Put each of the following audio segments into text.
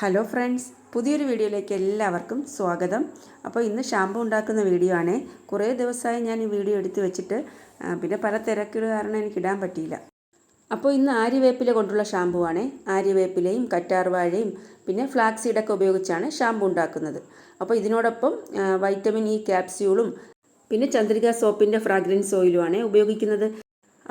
Hello friends പുതിയൊരു വീഡിയോയിലേക്ക് എല്ലാവർക്കും സ്വാഗതം. അപ്പോൾ ഇന്ന് ഷാമ്പു ഉണ്ടാക്കുന്ന വീഡിയോ ആണ്. കുറേ ദിവസമായി ഞാൻ ഈ വീഡിയോ എടുത്തു വെച്ചിട്ട് പിന്നെ പല തിരക്കുകൾ കാരണം എനിക്ക് ഇടാൻ പറ്റിയില്ല. അപ്പോൾ ഇന്ന് ആര്യവേപ്പില കൊണ്ടുള്ള ഷാമ്പു ആണ്. ആര്യവേപ്പിലയും കറ്റാർവാഴയും പിന്നെ ഫ്ലാക്സ് സീഡൊക്കെ ഉപയോഗിച്ചാണ് ഷാമ്പു ഉണ്ടാക്കുന്നത്. അപ്പോൾ ഇതിനോടൊപ്പം വൈറ്റമിൻ ഇ ക്യാപ്സ്യൂളും പിന്നെ ചന്ദ്രിക സോപ്പിന്റെ ഫ്രാഗ്രൻസ് ഓയിലുമാണ് ഉപയോഗിക്കുന്നത്.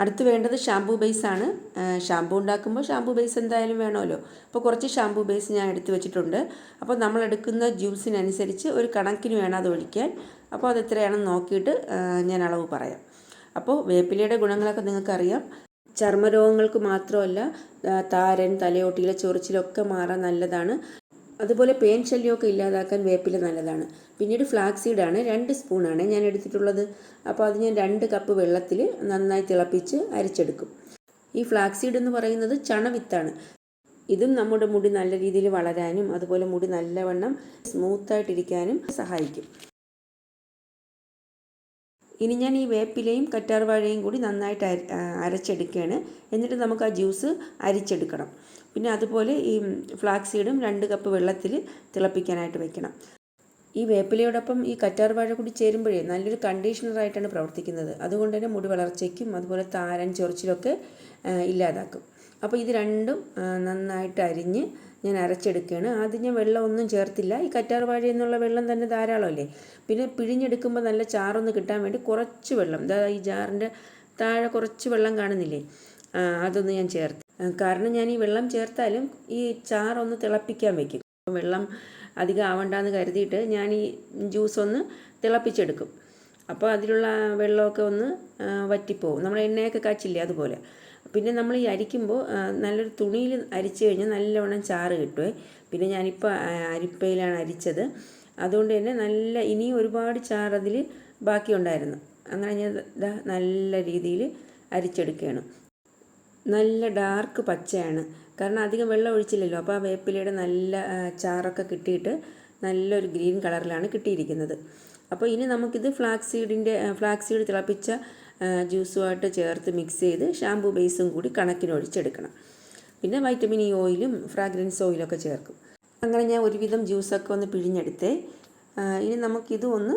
അടുത്ത് വേണ്ടത് ഷാംപൂ ബേസ് ആണ് ആ, ഷാംപൂ ഉണ്ടാക്കുമ്പോൾ ഷാംപൂ ബേസ് എന്തായാലും വേണമല്ലോ. അപ്പോൾ കുറച്ച് ഷാംപൂ ബേസ് ഞാൻ എടുത്തു വെച്ചിട്ടുണ്ട്. അപ്പോൾ നമ്മൾ എടുക്കുന്ന ജ്യൂസിനനുസരിച്ച് ഒരു കണക്കിന് വേണം അത് ഒഴിക്കാൻ. അപ്പോൾ അത് എത്രയാണെന്ന് നോക്കിയിട്ട് ഞാൻ അളവ് പറയാം. അപ്പോൾ വേപ്പിലയുടെ ഗുണങ്ങളൊക്കെ നിങ്ങൾക്കറിയാം. ചർമ്മരോഗങ്ങൾക്ക് മാത്രമല്ല താരൻ തലയോട്ടിയിലെ ചൊറിച്ചിലൊക്കെ മാറാൻ നല്ലതാണ്. അതുപോലെ പേൻ ശല്യമൊക്കെ ഇല്ലാതാക്കാൻ വേപ്പില നല്ലതാണ്. പിന്നീട് ഫ്ലാക്സീഡാണ് രണ്ട് സ്പൂണാണ് ഞാൻ എടുത്തിട്ടുള്ളത്. അപ്പോൾ അത് ഞാൻ രണ്ട് കപ്പ് വെള്ളത്തിൽ നന്നായി തിളപ്പിച്ച് അരിച്ചെടുക്കും. ഈ ഫ്ലാക്സീഡ് എന്ന് പറയുന്നത് ചണവിത്താണ് ഇതും നമ്മുടെ മുടി നല്ല രീതിയിൽ വളരാനും അതുപോലെ മുടി നല്ലവണ്ണം സ്മൂത്തായിട്ടിരിക്കാനും സഹായിക്കും. ഇനി ഞാൻ ഈ വേപ്പിലയും കറ്റാർവാഴയും കൂടി നന്നായിട്ട് അര അരച്ചെടുക്കുകയാണ്. എന്നിട്ട് നമുക്ക് ആ ജ്യൂസ് അരിച്ചെടുക്കണം. പിന്നെ അതുപോലെ ഈ ഫ്ലാക്സ് സീഡും രണ്ട് കപ്പ് വെള്ളത്തിൽ തിളപ്പിക്കാനായിട്ട് വെക്കണം. ഈ വേപ്പിലയോടൊപ്പം ഈ കറ്റാർ വാഴ കൂടി ചേരുമ്പോഴേ നല്ലൊരു കണ്ടീഷണറായിട്ടാണ് പ്രവർത്തിക്കുന്നത്. അതുകൊണ്ട് തന്നെ മുടി വളർച്ചയ്ക്കും അതുപോലെ താരൻ ചൊറിച്ചിലൊക്കെ ഇല്ലാതാക്കും. അപ്പോൾ ഇത് രണ്ടും നന്നായിട്ട് അരിഞ്ഞ് ഞാൻ അരച്ചെടുക്കുകയാണ്. ആദ്യം ഞാൻ വെള്ളം ഒന്നും ചേർത്തില്ല. ഈ കറ്റാർവാഴ എന്നുള്ള വെള്ളം തന്നെ ധാരാളമല്ലേ പിന്നെ പിഴിഞ്ഞെടുക്കുമ്പോൾ നല്ല ചാറൊന്ന് കിട്ടാൻ വേണ്ടി കുറച്ച് വെള്ളം. ഇതാ ഈ ജാറിന്റെ താഴെ കുറച്ച് വെള്ളം കാണുന്നില്ലേ? അതൊന്ന് ഞാൻ ചേർത്ത് കാരണം ഞാൻ ഈ വെള്ളം ചേർത്താലും ഈ ചാറൊന്ന് തിളപ്പിക്കാൻ വെക്കും. വെള്ളം അധികം ആവണ്ടെന്ന് കരുതിയിട്ട് ഞാൻ ഈ ജ്യൂസ് ഒന്ന് തിളപ്പിച്ചെടുക്കും. അപ്പോൾ അതിലുള്ള വെള്ളമൊക്കെ ഒന്ന് വറ്റിപ്പോവും. നമ്മൾ എണ്ണയൊക്കെ കാച്ചില്ലേ അതുപോലെ. പിന്നെ നമ്മൾ ഈ അരിക്കുമ്പോൾ നല്ലൊരു തുണിയിൽ അരിച്ചു കഴിഞ്ഞാൽ നല്ലവണ്ണം ചാറ് കിട്ടുമേ പിന്നെ ഞാനിപ്പോൾ അരിപ്പയിലാണ് അരിച്ചത്. അതുകൊണ്ട് തന്നെ നല്ല ഇനിയും ഒരുപാട് ചാറ് ബാക്കിയുണ്ടായിരുന്നു. അങ്ങനെ ഞാൻ നല്ല രീതിയിൽ അരിച്ചെടുക്കുകയാണ്. നല്ല ഡാർക്ക് പച്ചയാണ്. കാരണം അധികം വെള്ളം ഒഴിച്ചില്ലല്ലോ. അപ്പോൾ ആ വേപ്പിലയുടെ നല്ല ചാറൊക്കെ കിട്ടിയിട്ട് നല്ലൊരു ഗ്രീൻ കളറിലാണ് കിട്ടിയിരിക്കുന്നത്. അപ്പോൾ ഇനി നമുക്കിത് ഫ്ലാക്സ് സീഡിന്റെ ഫ്ലാക്സ് സീഡ് തിളപ്പിച്ച ജ്യൂസുമായിട്ട് ചേർത്ത് മിക്സ് ചെയ്ത് ഷാംപൂ ബേസും കൂടി കണക്കിനൊഴിച്ചെടുക്കണം. പിന്നെ വൈറ്റമിൻ ഇ ഓയിലും ഫ്രാഗ്രൻസ് ഓയിലൊക്കെ ചേർക്കും. അങ്ങനെ ഞാൻ ഒരുവിധം ജ്യൂസൊക്കെ ഒന്ന് പിഴിഞ്ഞെടുത്തേ. ഇനി നമുക്കിത് ഒന്ന്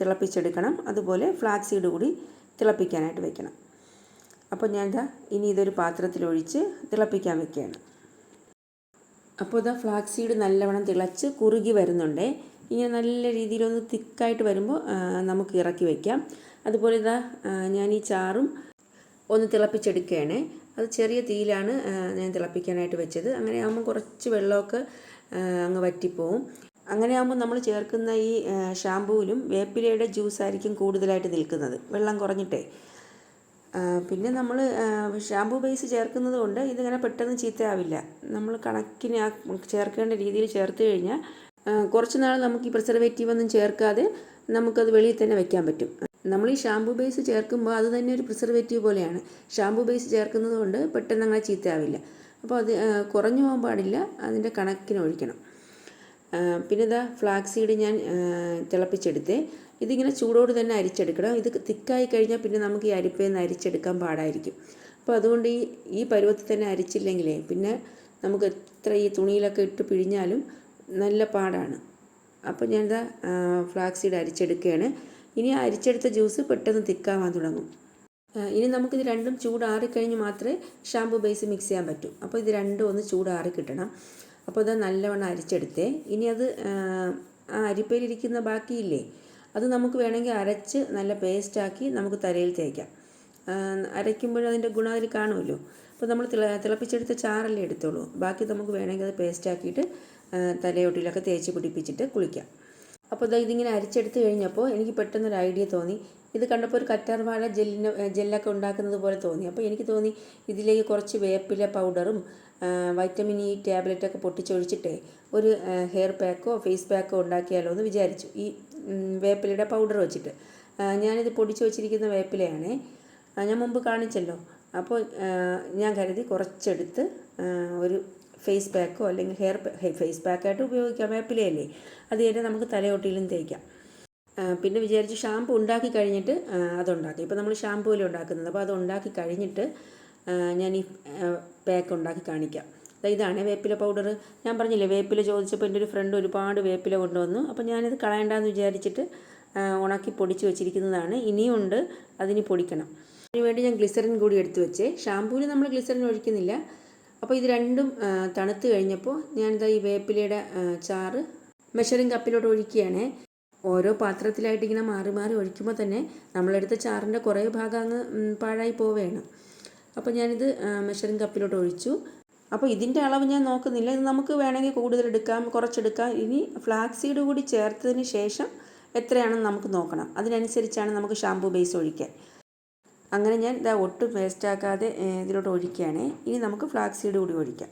തിളപ്പിച്ചെടുക്കണം. അതുപോലെ ഫ്ലാക്സ് സീഡ് കൂടി തിളപ്പിക്കാനായിട്ട് വെക്കണം. അപ്പോൾ ഞാൻ ഇതാ ഇനി ഇതൊരു പാത്രത്തിലൊഴിച്ച് തിളപ്പിക്കാൻ വെക്കുകയാണ്. അപ്പോൾ ഇതാ ഫ്ലാക്സ് സീഡ് നല്ലവണ്ണം തിളച്ച് കുറുകി വരുന്നുണ്ടേ. ഇങ്ങനെ നല്ല രീതിയിലൊന്ന് തിക്കായിട്ട് വരുമ്പോൾ നമുക്ക് ഇറക്കി വയ്ക്കാം അതുപോലെ ഇതാ ഞാൻ ഈ ചാറും ഒന്ന് തിളപ്പിച്ചെടുക്കുകയാണ്. അത് ചെറിയ തീയിലാണ് ഞാൻ തിളപ്പിക്കാനായിട്ട് വെച്ചത്. അങ്ങനെ ആകുമ്പോൾ കുറച്ച് വെള്ളമൊക്കെ അങ്ങ് വറ്റിപ്പോവും. അങ്ങനെ ആകുമ്പോൾ നമ്മൾ ചേർക്കുന്ന ഈ ഷാമ്പൂവിലും വേപ്പിലയുടെ ജ്യൂസായിരിക്കും കൂടുതലായിട്ട് നിൽക്കുന്നത്. വെള്ളം കുറഞ്ഞിട്ടേ. പിന്നെ നമ്മൾ ഷാമ്പൂ ബേസ് ചേർക്കുന്നത് കൊണ്ട് ഇതിങ്ങനെ പെട്ടെന്ന് ചീത്തയാവില്ല. നമ്മൾ കണക്കിന് ആ ചേർക്കേണ്ട രീതിയിൽ ചേർത്ത് കഴിഞ്ഞാൽ കുറച്ച് നാൾ നമുക്ക് ഈ പ്രിസർവേറ്റീവ് ഒന്നും ചേർക്കാതെ നമുക്കത് വെളിയിൽ തന്നെ വെക്കാൻ പറ്റും. നമ്മൾ ഈ ഷാമ്പൂ ബേസ് ചേർക്കുമ്പോൾ അത് തന്നെ ഒരു പ്രിസർവേറ്റീവ് പോലെയാണ്. ഷാമ്പൂ ബേസ് ചേർക്കുന്നത് കൊണ്ട് പെട്ടെന്ന് അങ്ങനെ ചീത്തയാവില്ല. അപ്പോൾ അത് കുറഞ്ഞു പോകാൻ പാടില്ല. അതിന്റെ കണക്കിന് ഒഴിക്കണം. പിന്നെ ഇതാ ഫ്ലാക്സ് സീഡ് ഞാൻ തിളപ്പിച്ചെടുത്തേ. ഇതിങ്ങനെ ചൂടോട് തന്നെ അരിച്ചെടുക്കണം. ഇത് തിക്കായി കഴിഞ്ഞാൽ പിന്നെ നമുക്ക് ഈ അരിപ്പയിൽ നിന്ന് അരിച്ചെടുക്കാൻ പാടായിരിക്കും. അപ്പോൾ അതുകൊണ്ട് ഈ ഈ പരുവത്തിൽ തന്നെ അരിച്ചില്ലെങ്കിലേ പിന്നെ നമുക്ക് എത്ര ഈ തുണിയിലൊക്കെ ഇട്ട് പിഴിഞ്ഞാലും നല്ല പാടാണ്. അപ്പോൾ ഞാനിതാ ഫ്ലാക്സ് സീഡ് അരിച്ചെടുക്കുകയാണ് ഇനി അരിച്ചെടുത്ത ജ്യൂസ് പെട്ടെന്ന് തിക്കാവാൻ തുടങ്ങും. ഇനി നമുക്കിത് രണ്ടും ചൂടാറിക്കഴിഞ്ഞ് മാത്രമേ ഷാമ്പു ബേസ് മിക്സ് ചെയ്യാൻ പറ്റൂ. അപ്പോൾ ഇത് രണ്ടും ഒന്ന് ചൂടാറി കിട്ടണം. അപ്പോൾ അത് നല്ലവണ്ണം അരിച്ചെടുത്തേ. ഇനി അത് ആ, അരിപ്പയിലിരിക്കുന്ന ബാക്കിയില്ലേ അത് നമുക്ക് വേണമെങ്കിൽ അരച്ച് നല്ല പേസ്റ്റാക്കി നമുക്ക് തലയിൽ തേക്കാം. അരയ്ക്കുമ്പോൾ അതിന്റെ ഗുണം അതിൽ കാണുമല്ലോ. അപ്പോൾ നമ്മൾ തിള തിളപ്പിച്ചെടുത്ത ചാറല്ലേ എടുത്തോളൂ ബാക്കി നമുക്ക് വേണമെങ്കിൽ അത് പേസ്റ്റാക്കിയിട്ട് തലയോട്ടിലൊക്കെ തേച്ച് പിടിപ്പിച്ചിട്ട് കുളിക്കാം. അപ്പോൾ ഇത് ഇതിങ്ങനെ അരിച്ചെടുത്ത് കഴിഞ്ഞപ്പോൾ എനിക്ക് പെട്ടെന്നൊരു ഐഡിയ തോന്നി. ഇത് കണ്ടപ്പോൾ ഒരു കറ്റാർവാഴ ജെല്ലിന് ജെല്ലൊക്കെ ഉണ്ടാക്കുന്നത് പോലെ തോന്നി. അപ്പോൾ എനിക്ക് തോന്നി ഇതിലേക്ക് കുറച്ച് വേപ്പില പൗഡറും വൈറ്റമിൻ ഇ ടാബ്ലറ്റൊക്കെ പൊട്ടിച്ചൊഴിച്ചിട്ടേ ഒരു ഹെയർ പാക്കോ ഫേസ് പാക്കോ ഉണ്ടാക്കിയാലോ എന്ന് വിചാരിച്ചു. ഈ വേപ്പിലയുടെ പൗഡർ വെച്ചിട്ട്. ഞാനിത് പൊടിച്ചു വെച്ചിരിക്കുന്ന വേപ്പിലയാണേ. ഞാൻ മുമ്പ് കാണിച്ചല്ലോ. അപ്പോൾ ഞാൻ കരുതി കുറച്ചെടുത്ത് ഒരു ഫേസ് പാക്കോ അല്ലെങ്കിൽ ഹെയർ ഫേസ് പാക്കായിട്ട് ഉപയോഗിക്കാം. വേപ്പിലയല്ലേ. അത് കഴിഞ്ഞാൽ നമുക്ക് തലയോട്ടിയിലും തേക്കാം. പിന്നെ വിചാരിച്ച് ഷാമ്പു ഉണ്ടാക്കി കഴിഞ്ഞിട്ട് അതുണ്ടാക്കി. ഇപ്പോൾ നമ്മൾ ഷാമ്പൂവിൽ ഉണ്ടാക്കുന്നത്. അപ്പോൾ അത് ഉണ്ടാക്കി കഴിഞ്ഞിട്ട് ഞാൻ ഈ പാക്ക് ഉണ്ടാക്കി കാണിക്കാം. ഇതാണ് വേപ്പില പൗഡർ ഞാൻ പറഞ്ഞില്ലേ വേപ്പില ചോദിച്ചപ്പോൾ എന്റെ ഒരു ഫ്രണ്ട് ഒരുപാട് വേപ്പില കൊണ്ടുവന്നു. അപ്പോൾ ഞാനിത് കളയണ്ടെന്ന് വിചാരിച്ചിട്ട് ഉണക്കി പൊടിച്ച് വെച്ചിരിക്കുന്നതാണ്. ഇനിയുണ്ട് അതിന് പൊടിക്കണം. അതിനുവേണ്ടി ഞാൻ ഗ്ലിസറിൻ കൂടി എടുത്തു വെച്ചേ. ഷാമ്പൂവിൽ നമ്മൾ ഗ്ലിസറിൻ ഒഴിക്കുന്നില്ല. അപ്പോൾ ഇത് രണ്ടും തണുത്ത് കഴിഞ്ഞപ്പോൾ ഞാനിതാ ഈ വേപ്പിലയുടെ ചാറ് മെഷറിംഗ് കപ്പിലോട്ട് ഒഴിക്കുകയാണ്. ഓരോ പാത്രത്തിലായിട്ട് ഇങ്ങനെ മാറി മാറി ഒഴിക്കുമ്പോൾ തന്നെ നമ്മളെടുത്ത ചാറിന്റെ കുറേ ഭാഗം അങ്ങ് പാഴായി പോവുകയാണ് അപ്പോൾ ഞാനിത് മെഷറിംഗ് കപ്പിലോട്ട് ഒഴിച്ചു. അപ്പോൾ ഇതിന്റെ അളവ് ഞാൻ നോക്കുന്നില്ല. ഇത് നമുക്ക് വേണമെങ്കിൽ കൂടുതൽ എടുക്കാം കുറച്ചെടുക്കാം. ഇനി ഫ്ലാക്സ് സീഡ് കൂടി ചേർത്തതിന് ശേഷം എത്രയാണെന്ന് നമുക്ക് നോക്കണം. അതിനനുസരിച്ചാണ് നമുക്ക് ഷാമ്പു ബേസ് ഒഴിക്കാൻ. അങ്ങനെ ഞാൻ ഇതാ ഒട്ടും വേസ്റ്റാക്കാതെ ഇതിലോട്ട് ഒഴിക്കുകയാണ്. ഇനി നമുക്ക് ഫ്ലാക്സ് സീഡ് കൂടി ഒഴിക്കാം.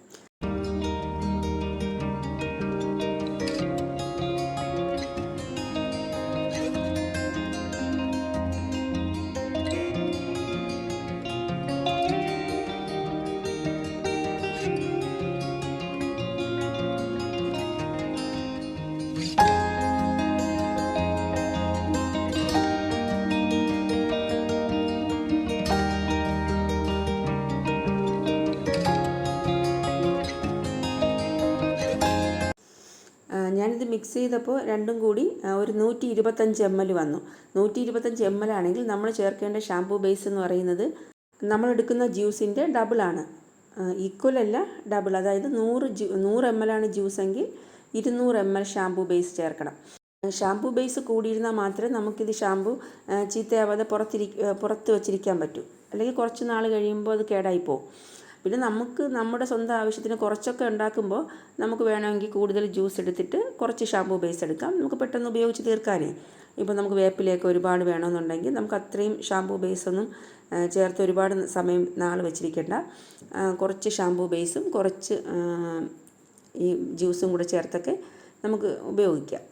മിക്സ് ചെയ്തപ്പോൾ രണ്ടും കൂടി ഒരു നൂറ്റി ഇരുപത്തഞ്ച് എം എൽ വന്നു. നൂറ്റി ഇരുപത്തഞ്ച് എം എൽ ആണെങ്കിൽ നമ്മൾ ചേർക്കേണ്ട ഷാംപൂ ബേസ് എന്ന് പറയുന്നത് നമ്മൾ എടുക്കുന്ന ജ്യൂസിന്റെ ഡബിളാണ് ഈക്വൽ അല്ല ഡബിൾ അതായത് നൂറ് ജ്യൂ നൂറ് എം എൽ ആണ് ജ്യൂസ് എങ്കിൽ ഇരുന്നൂറ് എം എൽ ഷാംപൂ ബേസ് ചേർക്കണം. ഷാംപൂ ബേസ് കൂടിയിരുന്നാൽ മാത്രമേ നമുക്കിത് ഷാംപൂ ചീത്തയാവാതെ പുറത്തിരി പുറത്ത് വച്ചിരിക്കാൻ പറ്റൂ. അല്ലെങ്കിൽ കുറച്ച് നാൾ കഴിയുമ്പോൾ അത് കേടായി പോകും പിന്നെ നമുക്ക് നമ്മുടെ സ്വന്തം ആവശ്യത്തിന് കുറച്ചൊക്കെ ഉണ്ടാക്കുമ്പോൾ നമുക്ക് വേണമെങ്കിൽ കൂടുതൽ ജ്യൂസ് എടുത്തിട്ട് കുറച്ച് ഷാമ്പൂ ബേസ് എടുക്കാം. നമുക്ക് പെട്ടെന്ന് ഉപയോഗിച്ച് തീർക്കാനേ. ഇപ്പോൾ നമുക്ക് വേപ്പിലേക്ക് ഒരുപാട് വേണമെന്നുണ്ടെങ്കിൽ നമുക്ക് അത്രയും ഷാമ്പൂ ബേസൊന്നും ചേർത്ത് ഒരുപാട് സമയം നാൾ വെച്ചിരിക്കേണ്ട. കുറച്ച് ഷാമ്പൂ ബേസും കുറച്ച് ഈ ജ്യൂസും കൂടെ ചേർത്തൊക്കെ നമുക്ക് ഉപയോഗിക്കാം.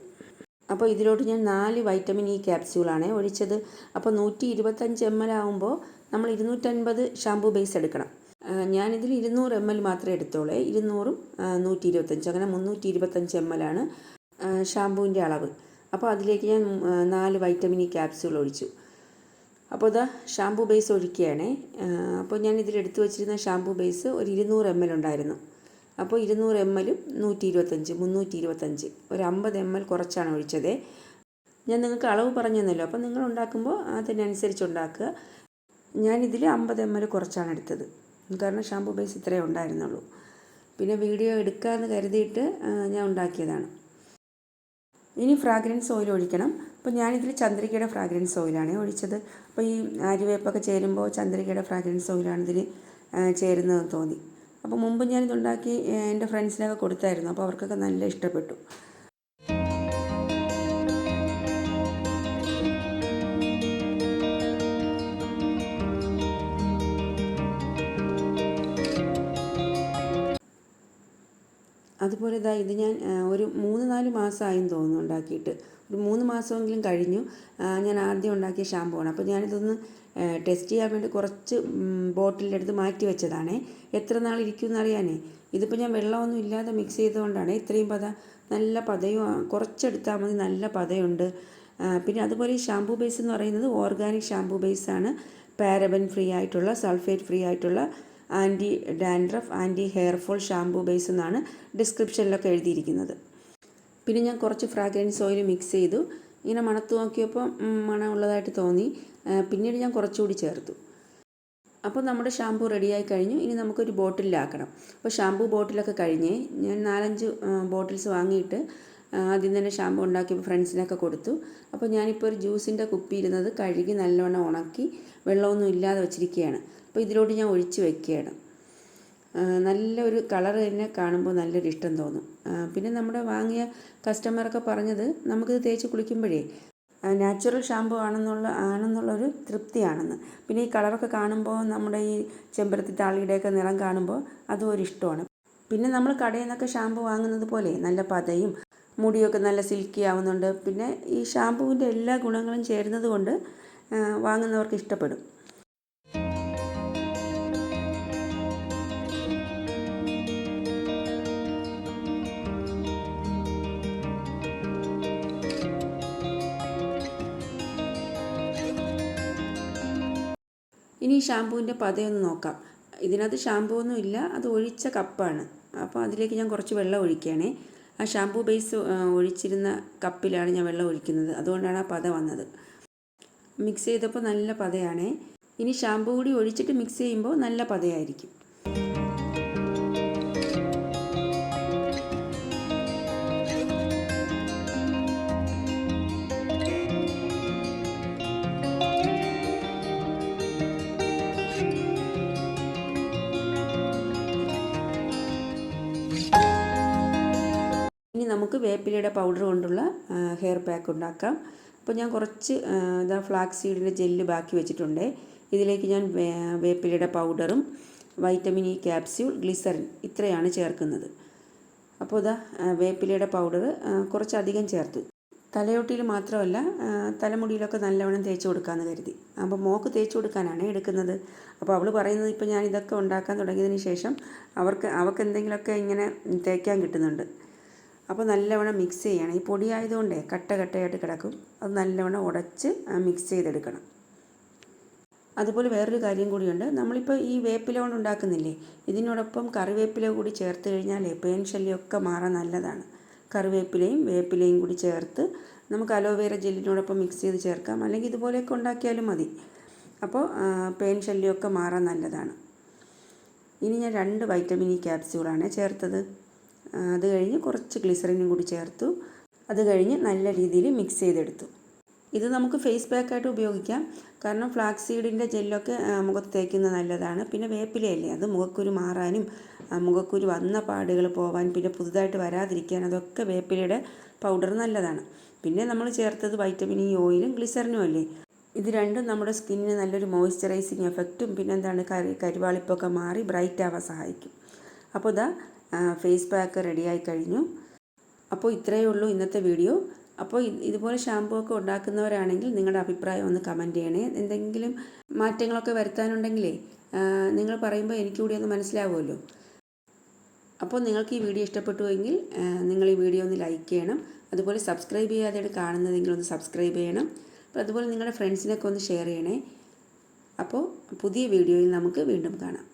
അപ്പോൾ ഇതിലോട്ട് ഞാൻ നാല് വൈറ്റമിൻ ഇ ക്യാപ്സ്യൂളാണ് ഒഴിച്ചത്. അപ്പോൾ നൂറ്റി ഇരുപത്തഞ്ച് എം എൽ ആകുമ്പോൾ നമ്മൾ ഇരുന്നൂറ്റൻപത് ഷാമ്പൂ ബേസ് എടുക്കണം. ഞാനിതിൽ ഇരുന്നൂറ് എം എൽ മാത്രമേ എടുത്തോളേ. ഇരുന്നൂറും നൂറ്റി ഇരുപത്തഞ്ച് അങ്ങനെ മുന്നൂറ്റി ഇരുപത്തഞ്ച് എം എൽ ആണ് ഷാമ്പൂവിന്റെ അളവ്. അപ്പോൾ അതിലേക്ക് ഞാൻ നാല് വൈറ്റമിൻ ക്യാപ്സ്യൂൾ ഒഴിച്ചു. അപ്പോൾ ഇതാ ഷാമ്പൂ ബേസ് ഒഴിക്കുകയാണേ. അപ്പോൾ ഞാൻ ഇതിൽ എടുത്തു വെച്ചിരുന്ന ഷാമ്പൂ ബേസ് ഒരു ഇരുന്നൂറ് എം എൽ ഉണ്ടായിരുന്നു. അപ്പോൾ ഇരുന്നൂറ് എം എല്ലും നൂറ്റി ഇരുപത്തഞ്ച് മുന്നൂറ്റി ഇരുപത്തഞ്ച് ഒരു അമ്പത് എം എൽ കുറച്ചാണ് ഒഴിച്ചത്. ഞാൻ നിങ്ങൾക്ക് അളവ് പറഞ്ഞു തന്നല്ലോ അപ്പോൾ നിങ്ങൾ ഉണ്ടാക്കുമ്പോൾ അതിനനുസരിച്ച് ഉണ്ടാക്കുക. ഞാനിതിൽ അമ്പത് എം എൽ കുറച്ചാണ് എടുത്തത്. കാരണം ഷാമ്പൂ ബേസ് ഇത്രയേ ഉണ്ടായിരുന്നുള്ളൂ. പിന്നെ വീഡിയോ എടുക്കാമെന്ന് കരുതിയിട്ട് ഞാൻ ഉണ്ടാക്കിയതാണ്. ഇനി ഫ്രാഗ്രൻസ് ഓയിൽ ഒഴിക്കണം. അപ്പോൾ ഞാനിതിൽ ചന്ദ്രികയുടെ ഫ്രാഗ്രൻസ് ഓയിലാണ് ഒഴിച്ചത്. അപ്പോൾ ഈ ആര്യവേപ്പൊക്കെ ചേരുമ്പോൾ ചന്ദ്രികയുടെ ഫ്രാഗ്രൻസ് ഓയിലാണ് ഇതിൽ ചേരുന്നതെന്ന് തോന്നി. അപ്പോൾ മുമ്പ് ഞാനിതുണ്ടാക്കി എന്റെ ഫ്രണ്ട്സിനൊക്കെ കൊടുത്തായിരുന്നു. അപ്പോൾ അവർക്കൊക്കെ നല്ല ഇഷ്ടപ്പെട്ടു. അതുപോലെ ഇതാ ഇത് ഞാൻ ഒരു മൂന്ന് നാല് മാസമായെന്ന് തോന്നുന്നു ഉണ്ടാക്കിയിട്ട്. ഒരു മൂന്ന് മാസമെങ്കിലും കഴിഞ്ഞു. ഞാൻ ആദ്യം ഉണ്ടാക്കിയ ഷാമ്പു ആണ് അപ്പോൾ ഞാനിതൊന്ന് ടെസ്റ്റ് ചെയ്യാൻ വേണ്ടി കുറച്ച് ബോട്ടിലെടുത്ത് മാറ്റി വെച്ചതാണേ. എത്ര നാൾ ഇരിക്കും എന്നറിയാനേ ഇതിപ്പോൾ ഞാൻ വെള്ളമൊന്നും ഇല്ലാതെ മിക്സ് ചെയ്തുകൊണ്ടാണ്. ഇത്രയും പത നല്ല പതയും കുറച്ചെടുത്താൽ മതി നല്ല പതയുണ്ട്. പിന്നെ അതുപോലെ ഈ ഷാമ്പൂ ബേസ് എന്ന് പറയുന്നത് ഓർഗാനിക് ഷാമ്പൂ ബേസാണ്. പാരബൻ ഫ്രീ ആയിട്ടുള്ള സൾഫേറ്റ് ഫ്രീ ആയിട്ടുള്ള anti dandruff anti hair fall shampoo base എന്നാണ് ഡിസ്ക്രിപ്ഷനിലൊക്കെ എഴുതിയിരിക്കുന്നത്. പിന്നെ ഞാൻ കുറച്ച് ഫ്രാഗ്രൻസ് ഓയിൽ മിക്സ് ചെയ്തു. ഇങ്ങനെ മണത്ത് നോക്കിയപ്പോൾ മണമുള്ളതായിട്ട് തോന്നി. പിന്നീട് ഞാൻ കുറച്ചുകൂടി ചേർത്തു. അപ്പോൾ നമ്മുടെ ഷാമ്പൂ റെഡിയായി കഴിഞ്ഞു. ഇനി നമുക്കൊരു ബോട്ടിലാക്കണം അപ്പോൾ ഷാമ്പൂ ബോട്ടിലൊക്കെ കഴിഞ്ഞേ ഞാൻ നാലഞ്ച് ബോട്ടിൽസ് വാങ്ങിയിട്ട് ആദ്യം തന്നെ ഷാമ്പൂ ഉണ്ടാക്കിയപ്പോൾ ഫ്രണ്ട്സിനൊക്കെ കൊടുത്തു. അപ്പോൾ ഞാനിപ്പോൾ ഒരു ജ്യൂസിന്റെ കുപ്പി ഇരുന്നത് കഴുകി നല്ലവണ്ണം ഉണക്കി വെള്ളമൊന്നും ഇല്ലാതെ വെച്ചിരിക്കുകയാണ്. അപ്പോൾ ഇതിലോട്ട് ഞാൻ ഒഴിച്ച് വെക്കുകയാണ്. നല്ലൊരു കളർ തന്നെ കാണുമ്പോൾ നല്ലൊരു ഇഷ്ടം തോന്നും. പിന്നെ നമ്മുടെ വാങ്ങിയ കസ്റ്റമറൊക്കെ പറഞ്ഞത് നമുക്കിത് തേച്ച് കുളിക്കുമ്പോഴേ നാച്ചുറൽ ഷാമ്പു ആണെന്നുള്ള ആണെന്നുള്ളൊരു തൃപ്തിയാണെന്ന്. പിന്നെ ഈ കളറൊക്കെ കാണുമ്പോൾ നമ്മുടെ ഈ ചെമ്പരത്തി താളിയുടെയൊക്കെ നിറം കാണുമ്പോൾ അതും ഒരു ഇഷ്ടമാണ്. പിന്നെ നമ്മൾ കടയിൽ നിന്നൊക്കെ ഷാമ്പു വാങ്ങുന്നത് പോലെ നല്ല പതയും മുടിയൊക്കെ നല്ല സിൽക്കി ആവുന്നുണ്ട്. പിന്നെ ഈ ഷാമ്പുവിന്റെ എല്ലാ ഗുണങ്ങളും ചേരുന്നത് കൊണ്ട് വാങ്ങുന്നവർക്ക് ഇഷ്ടപ്പെടും. ഇനി ഈ ഷാമ്പൂവിന്റെ പതയൊന്ന് നോക്കാം. ഇതിനകത്ത് ഷാമ്പൂ ഒന്നും ഇല്ല അത് ഒഴിച്ച കപ്പാണ്. അപ്പോൾ അതിലേക്ക് ഞാൻ കുറച്ച് വെള്ളം ഒഴിക്കുകയാണേ. ആ ഷാമ്പൂ ബേസ് ഒഴിച്ചിരുന്ന കപ്പിലാണ് ഞാൻ വെള്ളം ഒഴിക്കുന്നത്. അതുകൊണ്ടാണ് ആ പത വന്നത്. മിക്സ് ചെയ്തപ്പോൾ നല്ല പതയാണേ. ഇനി ഷാമ്പൂ കൂടി ഒഴിച്ചിട്ട് മിക്സ് ചെയ്യുമ്പോൾ നല്ല പതയായിരിക്കും. നമുക്ക് വേപ്പിലയുടെ പൗഡർ കൊണ്ടുള്ള ഹെയർ പാക്ക് ഉണ്ടാക്കാം. അപ്പോൾ ഞാൻ കുറച്ച് ഇതാ ഫ്ലാക്സ് സീഡിന്റെ ജെല്ല് ബാക്കി വെച്ചിട്ടുണ്ട്. ഇതിലേക്ക് ഞാൻ വേപ്പിലയുടെ പൗഡറും വൈറ്റമിൻ ഇ ക്യാപ്സ്യൂൾ ഗ്ലിസറിൻ ഇത്രയാണ് ചേർക്കുന്നത്. അപ്പോൾ ഇതാ വേപ്പിലയുടെ പൗഡർ കുറച്ചധികം ചേർത്തു. തലയോട്ടിയിൽ മാത്രമല്ല തലമുടിയിലൊക്കെ നല്ലവണ്ണം തേച്ച് കൊടുക്കാമെന്ന് കരുതി. അപ്പോൾ മോക്ക് തേച്ച് കൊടുക്കാനാണ് എടുക്കുന്നത്. അപ്പോൾ അവൾ പറയുന്നത് ഇപ്പോൾ ഞാൻ ഇതൊക്കെ ഉണ്ടാക്കാൻ തുടങ്ങിയതിന് ശേഷം അവർക്ക് അവൾക്ക് എന്തെങ്കിലുമൊക്കെ ഇങ്ങനെ തേക്കാൻ കിട്ടുന്നുണ്ട്. അപ്പോൾ നല്ലവണ്ണം മിക്സ് ചെയ്യണം. ഈ പൊടി ആയതുകൊണ്ടേ കട്ട കട്ടയായിട്ട് കിടക്കും. അത് നല്ലവണ്ണം ഉടച്ച് മിക്സ് ചെയ്തെടുക്കണം. അതുപോലെ വേറൊരു കാര്യം കൂടിയുണ്ട്. നമ്മളിപ്പോൾ ഈ വേപ്പില കൊണ്ട് ഉണ്ടാക്കുന്നില്ലേ? ഇതിനോടൊപ്പം കറിവേപ്പില കൂടി ചേർത്ത് കഴിഞ്ഞാൽ പേൻ ശല്യമൊക്കെ മാറാൻ നല്ലതാണ്. കറിവേപ്പിലയും വേപ്പിലയും കൂടി ചേർത്ത് നമുക്ക് അലോവേര ജെല്ലിനോടൊപ്പം മിക്സ് ചെയ്ത് ചേർക്കാം. അല്ലെങ്കിൽ ഇതുപോലെയൊക്കെ ഉണ്ടാക്കിയാലും മതി. അപ്പോൾ പേൻ ശല്യമൊക്കെ മാറാൻ നല്ലതാണ്. ഇനി ഞാൻ രണ്ട് വൈറ്റമിൻ ഇ ക്യാപ്സ്യൂളാണ് ചേർത്തത്. അത് കഴിഞ്ഞ് കുറച്ച് ഗ്ലിസറിനും കൂടി ചേർത്തു. അത് കഴിഞ്ഞ് നല്ല രീതിയിൽ മിക്സ് ചെയ്തെടുത്തു. ഇത് നമുക്ക് ഫേസ് പാക്കായിട്ട് ഉപയോഗിക്കാം. കാരണം ഫ്ലാക്സ് സീഡിന്റെ ജെല്ലൊക്കെ മുഖത്ത് തേക്കുന്നത് നല്ലതാണ്. പിന്നെ വേപ്പിലയല്ലേ? അത് മുഖക്കുരു മാറാനും മുഖക്കുരു വന്ന പാടുകൾ പോവാൻ പിന്നെ പുതുതായിട്ട് വരാതിരിക്കാൻ അതൊക്കെ വേപ്പിലയുടെ പൗഡർ നല്ലതാണ്. പിന്നെ നമ്മൾ ചേർത്തത് വൈറ്റമിൻ ഇ ഓയിലും ഗ്ലിസറിനും അല്ലേ? ഇത് രണ്ടും നമ്മുടെ സ്കിന്നിന് നല്ലൊരു മോയ്സ്ചറൈസിങ് എഫക്റ്റും പിന്നെന്താണ് കരി കരിവാളിപ്പൊക്കെ മാറി ബ്രൈറ്റ് ആവാൻ സഹായിക്കും. അപ്പോൾ ഇതാ ഫേസ് പാക്ക് റെഡിയായി കഴിഞ്ഞു. അപ്പോൾ ഇത്രയേ ഉള്ളൂ ഇന്നത്തെ വീഡിയോ അപ്പോൾ ഇത് ഇതുപോലെ ഷാമ്പൂ ഒക്കെ ഉണ്ടാക്കുന്നവരാണെങ്കിൽ നിങ്ങളുടെ അഭിപ്രായം ഒന്ന് കമന്റ് ചെയ്യണേ. എന്തെങ്കിലും മാറ്റങ്ങളൊക്കെ വരുത്താനുണ്ടെങ്കിലേ നിങ്ങൾ പറയുമ്പോൾ എനിക്ക് കൂടി ഒന്ന് മനസ്സിലാവുമല്ലോ. അപ്പോൾ നിങ്ങൾക്ക് ഈ വീഡിയോ ഇഷ്ടപ്പെട്ടുവെങ്കിൽ നിങ്ങൾ ഈ വീഡിയോ ഒന്ന് ലൈക്ക് ചെയ്യണം. അതുപോലെ സബ്സ്ക്രൈബ് ചെയ്യാതെയാണ് കാണുന്നതെങ്കിൽ ഒന്ന് സബ്സ്ക്രൈബ് ചെയ്യണം. അപ്പോൾ അതുപോലെ നിങ്ങളുടെ ഫ്രണ്ട്സിനൊക്കെ ഒന്ന് ഷെയർ ചെയ്യണേ. അപ്പോൾ പുതിയ വീഡിയോയിൽ നമുക്ക് വീണ്ടും കാണാം.